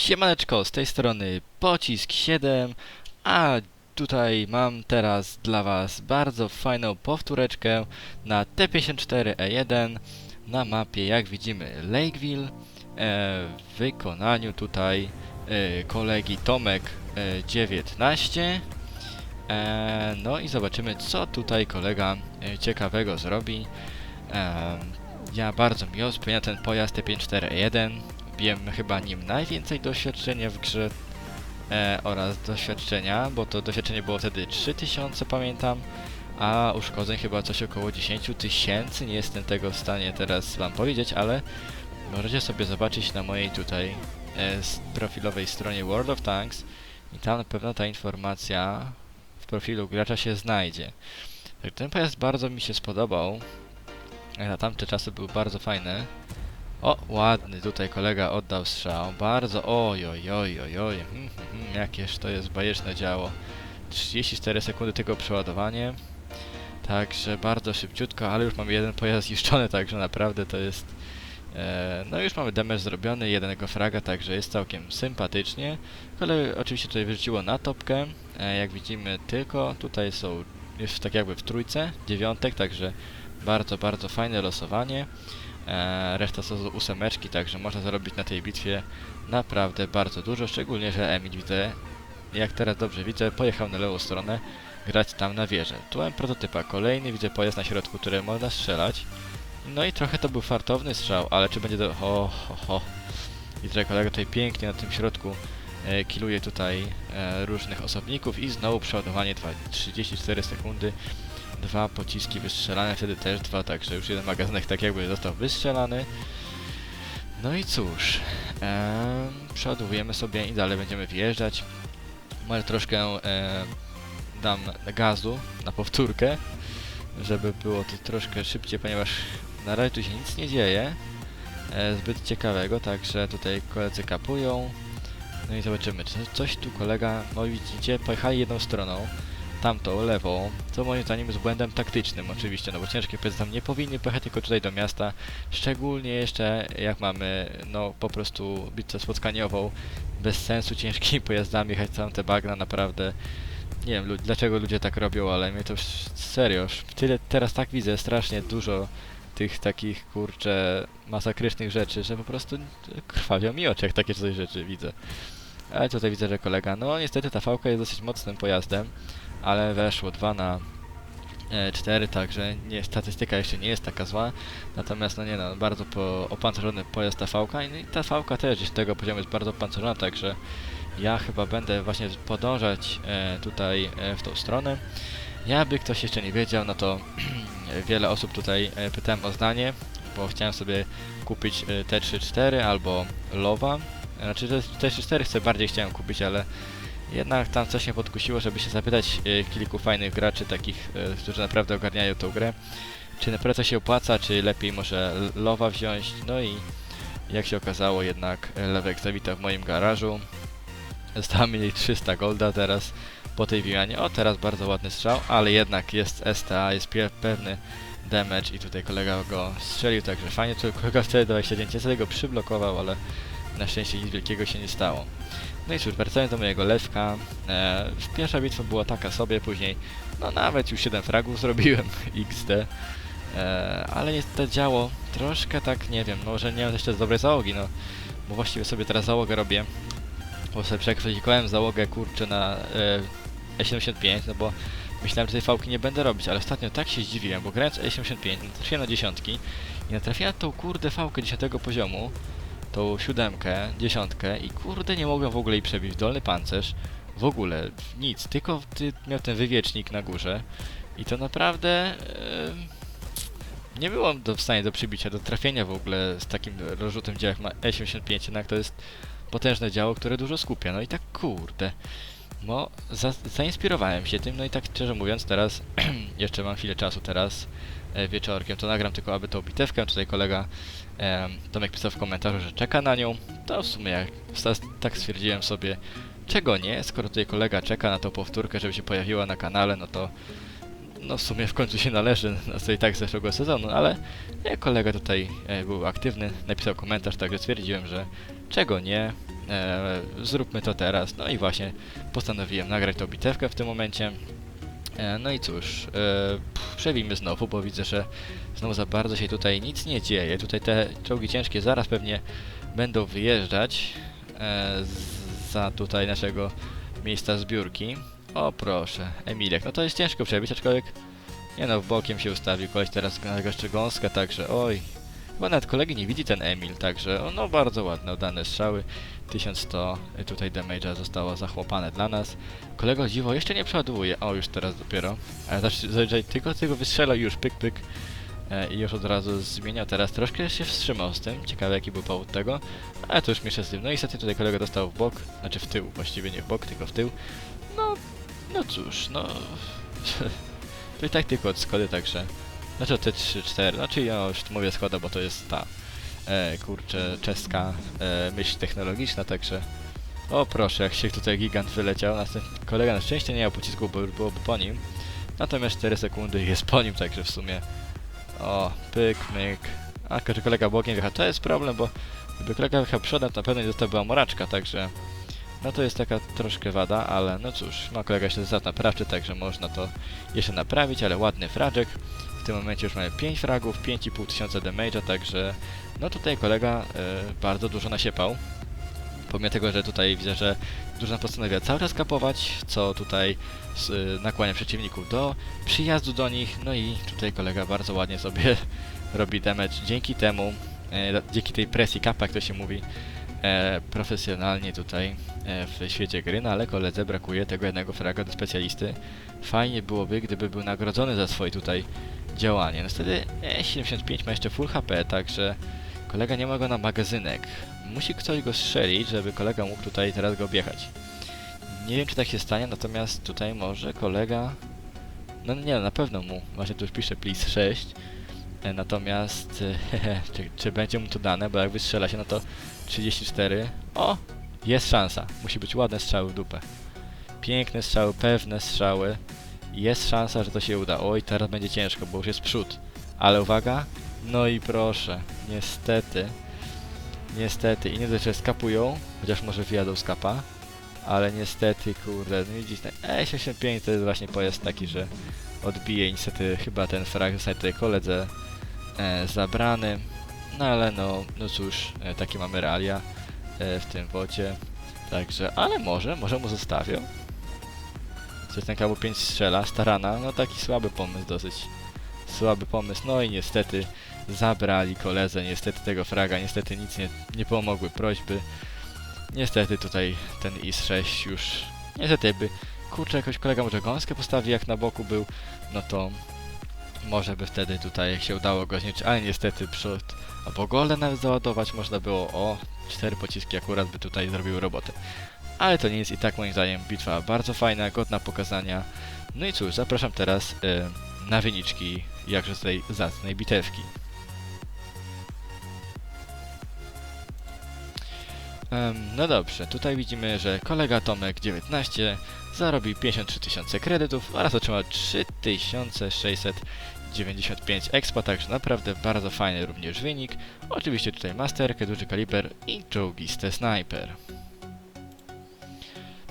Siemaneczko, z tej strony Pocisk 7, a tutaj mam teraz dla Was bardzo fajną powtóreczkę na T54E1 na mapie, jak widzimy, Lakeville. E, w wykonaniu tutaj e, kolegi Tomek e, 19 e, no i zobaczymy co tutaj kolega e, ciekawego zrobi. E, ja bardzo miło spełnia ten pojazd T54E1 Wiem chyba nim najwięcej doświadczenia w grze e, oraz doświadczenia, bo to doświadczenie było wtedy 3000 pamiętam, a uszkodzeń chyba coś około 10 tysięcy, nie jestem tego w stanie teraz wam powiedzieć, ale możecie sobie zobaczyć na mojej tutaj e, profilowej stronie World of Tanks i tam na pewno ta informacja w profilu gracza się znajdzie. Ten pojazd bardzo mi się spodobał, na tamte czasy był bardzo fajny. O, ładny tutaj kolega oddał strzał. Bardzo, oj. Hmm, hmm, hmm, jakież to jest bajeczne działo. 34 sekundy tego przeładowanie. Także bardzo szybciutko, ale już mamy jeden pojazd zniszczony, także naprawdę to jest... E, no już mamy damage zrobiony, jednego fraga, także jest całkiem sympatycznie. Ale oczywiście tutaj wyrzuciło na topkę. E, jak widzimy tylko tutaj są już tak jakby w trójce, dziewiątek, także bardzo, bardzo fajne losowanie. E, reszta są z ósemeczki, także można zarobić na tej bitwie naprawdę bardzo dużo, szczególnie, że Emil widzę, jak teraz dobrze widzę, pojechał na lewą stronę grać tam na wieżę. Tu mam prototypa, kolejny widzę pojazd na środku, który można strzelać. No i trochę to był fartowny strzał, ale czy będzie do... O, ho, ho. I tutaj kolega tutaj pięknie na tym środku e, kiluje tutaj e, różnych osobników i znowu przeładowanie trwa 34 sekundy dwa pociski wystrzelane, wtedy też dwa, także już jeden magazynek tak jakby został wystrzelany. No i cóż, em, przeładowujemy sobie i dalej będziemy wjeżdżać. Może troszkę em, dam gazu na powtórkę, żeby było to troszkę szybciej, ponieważ na razie tu się nic nie dzieje e, zbyt ciekawego, także tutaj koledzy kapują. No i zobaczymy, czy coś tu kolega, no widzicie, pojechali jedną stroną, tamtą, lewą, co moim zdaniem jest błędem taktycznym oczywiście, no bo ciężkie pojazdy tam nie powinny pojechać tylko tutaj do miasta, szczególnie jeszcze jak mamy, no po prostu bitwę spotkaniową, bez sensu ciężkimi pojazdami jechać całą te bagna, naprawdę, nie wiem dlaczego ludzie tak robią, ale mnie to serio, tyle, teraz tak widzę strasznie dużo tych takich, kurczę, masakrycznych rzeczy, że po prostu krwawią mi oczy, jak takie coś rzeczy widzę. Ale tutaj widzę, że kolega, no niestety ta fałka jest dosyć mocnym pojazdem, ale weszło 2 na e, 4, także nie, statystyka jeszcze nie jest taka zła. Natomiast no nie no, bardzo po, opancerzony pojazd ta fałka i ta fałka też z tego poziomu jest bardzo opancerzona, także ja chyba będę właśnie podążać e, tutaj e, w tą stronę. Jakby ktoś jeszcze nie wiedział, no to wiele osób tutaj e, pytałem o zdanie, bo chciałem sobie kupić e, T34 albo Lowa. Znaczy te- T34 chcę bardziej chciałem kupić, ale jednak tam coś mnie podkusiło, żeby się zapytać e, kilku fajnych graczy, takich, e, którzy naprawdę ogarniają tą grę, czy naprawdę się opłaca, czy lepiej może Lowa wziąć. No i jak się okazało, jednak e, Lewek zawita w moim garażu. Zostało mi 300 golda teraz po tej wymianie. O, teraz bardzo ładny strzał, ale jednak jest STA, jest pewny damage i tutaj kolega go strzelił, także fajnie. Tu kolega wtedy 29 ja sobie go przyblokował, ale na szczęście nic wielkiego się nie stało. No i cóż, wracając do mojego lewka, e, pierwsza bitwa była taka sobie, później no nawet już 7 fragów zrobiłem, XD. E, ale niestety działo troszkę tak, nie wiem, może nie mam jeszcze dobrej załogi, no. Bo właściwie sobie teraz załogę robię. Bo sobie przekwalifikowałem załogę, kurczę, na e, E75, no bo myślałem, że tej fałki nie będę robić, ale ostatnio tak się zdziwiłem, bo grając E75 natrafiłem na dziesiątki i natrafiłem na tą kurde fałkę 10 poziomu, tą siódemkę, dziesiątkę i kurde nie mogłem w ogóle jej przebić dolny pancerz. W ogóle nic, tylko ty miał ten wywiecznik na górze i to naprawdę em, nie byłem do, w stanie do przybicia, do trafienia w ogóle z takim rozrzutem dział jak ma E75, jednak to jest potężne działo, które dużo skupia. No i tak kurde, no za, zainspirowałem się tym, no i tak szczerze mówiąc teraz, jeszcze mam chwilę czasu teraz, e, wieczorkiem, to nagram tylko aby tą bitewkę, tutaj kolega Tomek pisał w komentarzu, że czeka na nią, to w sumie jak tak stwierdziłem sobie, czego nie, skoro tutaj kolega czeka na tą powtórkę, żeby się pojawiła na kanale, no to no w sumie w końcu się należy na co i tak z zeszłego sezonu, ale jak kolega tutaj e, był aktywny, napisał komentarz, także stwierdziłem, że czego nie, e, zróbmy to teraz. No i właśnie postanowiłem nagrać tą bitewkę w tym momencie. E, no i cóż, e, pff, przewimy znowu, bo widzę, że znowu za bardzo się tutaj nic nie dzieje. Tutaj te czołgi ciężkie zaraz pewnie będą wyjeżdżać e, za tutaj naszego miejsca zbiórki. O proszę, Emilek, no to jest ciężko przebić, aczkolwiek nie no, bokiem się ustawił, koleś teraz na gąska, także oj. Chyba nawet kolegi nie widzi ten Emil, także no bardzo ładne udane strzały. 1100 tutaj damage'a zostało zachłopane dla nas. Kolego dziwo jeszcze nie przeładowuje, o już teraz dopiero. Ale zazwyczaj tylko tego wystrzela już pyk pyk. E, I już od razu zmieniał teraz, troszkę się wstrzymał z tym, ciekawe jaki był powód tego. Ale to już mniejsza z tym. No i niestety tutaj kolega dostał w bok, znaczy w tył, właściwie nie w bok, tylko w tył. No, no cóż, no... to i tak tylko od Skody, także... Znaczy te 3-4, znaczy ja już mówię Skoda, bo to jest ta, e, kurczę, czeska e, myśl technologiczna, także... O proszę, jak się tutaj gigant wyleciał, następny kolega na szczęście nie miał pocisku, bo już byłoby po nim. Natomiast 4 sekundy jest po nim, także w sumie... O, pyk, myk. A, że kolega bokiem wjechał, to jest problem, bo gdyby kolega wjechał przodem, to na pewno nie dostałby amoraczka, także... No to jest taka troszkę wada, ale no cóż, no kolega jeszcze zat naprawczy, także można to jeszcze naprawić, ale ładny fraczek. W tym momencie już mamy 5 fragów, 5,5 tysiąca damage'a, także no tutaj kolega y, bardzo dużo nasiepał. Pomimo tego, że tutaj widzę, że drużyna postanawia cały czas kapować, co tutaj s- y, nakłania przeciwników do przyjazdu do nich, no i tutaj kolega bardzo ładnie sobie robi damage dzięki temu, e, dzięki tej presji kapa, jak to się mówi, e, profesjonalnie tutaj e, w świecie gry, no ale koledze brakuje tego jednego fraga do specjalisty. Fajnie byłoby, gdyby był nagrodzony za swoje tutaj działanie. No wtedy e, 75 ma jeszcze full HP, także kolega nie ma go na magazynek. Musi ktoś go strzelić, żeby kolega mógł tutaj teraz go objechać. Nie wiem, czy tak się stanie, natomiast tutaj może kolega... No nie, na pewno mu. Właśnie tu już pisze please 6. E, Natomiast e, czy, czy będzie mu to dane, bo jak wystrzela się, no to 34. O! Jest szansa. Musi być ładne strzały w dupę. Piękne strzały, pewne strzały. Jest szansa, że to się uda. Oj, teraz będzie ciężko, bo już jest przód. Ale uwaga. No i proszę. Niestety. Niestety. I nie dość, że skapują, chociaż może wyjadą z kapa. Ale niestety, kurde, no widzisz, ten E65 to jest właśnie pojazd taki, że odbije. Niestety chyba ten frag zostaje tutaj koledze e, zabrany. No ale no, no cóż, e, takie mamy realia e, w tym wodzie. Także, ale może, może mu zostawią. Coś ten kawu 5 strzela, starana, no taki słaby pomysł dosyć. Słaby pomysł, no i niestety zabrali koledze, niestety tego fraga, niestety nic nie, nie pomogły prośby. Niestety tutaj ten IS-6 już, niestety jakby, kurczę, jakoś kolega może gąskę postawi jak na boku był, no to może by wtedy tutaj się udało go zniszczyć, ale niestety przód, albo gole nawet załadować można było, o, cztery pociski akurat by tutaj zrobiły robotę. Ale to jest i tak moim zdaniem bitwa bardzo fajna, godna pokazania. No i cóż, zapraszam teraz y, na wyniczki jakże tej zacnej bitewki. No dobrze, tutaj widzimy, że kolega Tomek 19 zarobił 53 tysiące kredytów oraz otrzymał 3695 expa, także naprawdę bardzo fajny również wynik. Oczywiście tutaj masterkę, duży kaliber i czołgiste sniper.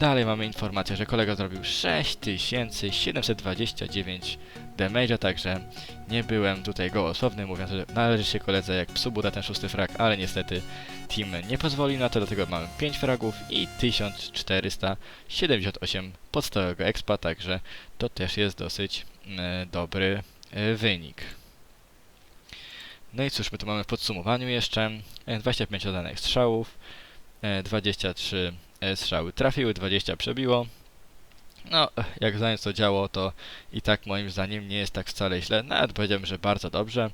Dalej mamy informację, że kolega zrobił 6729 damage'a, także nie byłem tutaj gołosłowny, mówiąc, że należy się koledze jak psu buda ten szósty frag, ale niestety team nie pozwoli na to, dlatego mamy 5 fragów i 1478 podstawowego expa, także to też jest dosyć e, dobry e, wynik. No i cóż, my tu mamy w podsumowaniu jeszcze e, 25 oddanych strzałów, e, 23 e, strzały trafiły, 20 przebiło. No, jak znając to działo, to i tak moim zdaniem nie jest tak wcale źle, nawet powiedziałbym, że bardzo dobrze.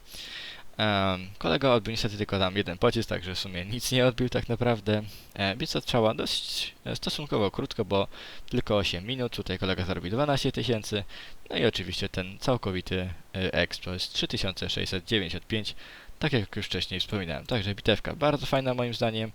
Um, kolega odbił niestety tylko tam jeden pocisk, także w sumie nic nie odbił tak naprawdę. E, bitwa trwała dość e, stosunkowo krótko, bo tylko 8 minut. Tutaj kolega zarobił 12 tysięcy. No i oczywiście ten całkowity e, exp to jest 3695, tak jak już wcześniej wspominałem. Także bitewka bardzo fajna moim zdaniem.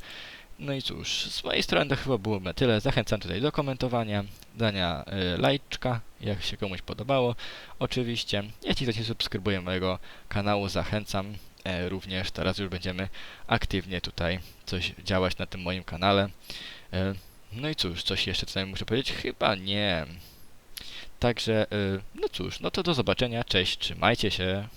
No i cóż, z mojej strony to chyba było na tyle. Zachęcam tutaj do komentowania, dania y, lajczka, jak się komuś podobało. Oczywiście, jeśli ktoś nie subskrybuje mojego kanału, zachęcam e, również teraz już będziemy aktywnie tutaj coś działać na tym moim kanale. E, no i cóż, coś jeszcze tutaj muszę powiedzieć? Chyba nie. Także, e, no cóż, no to do zobaczenia, cześć, trzymajcie się.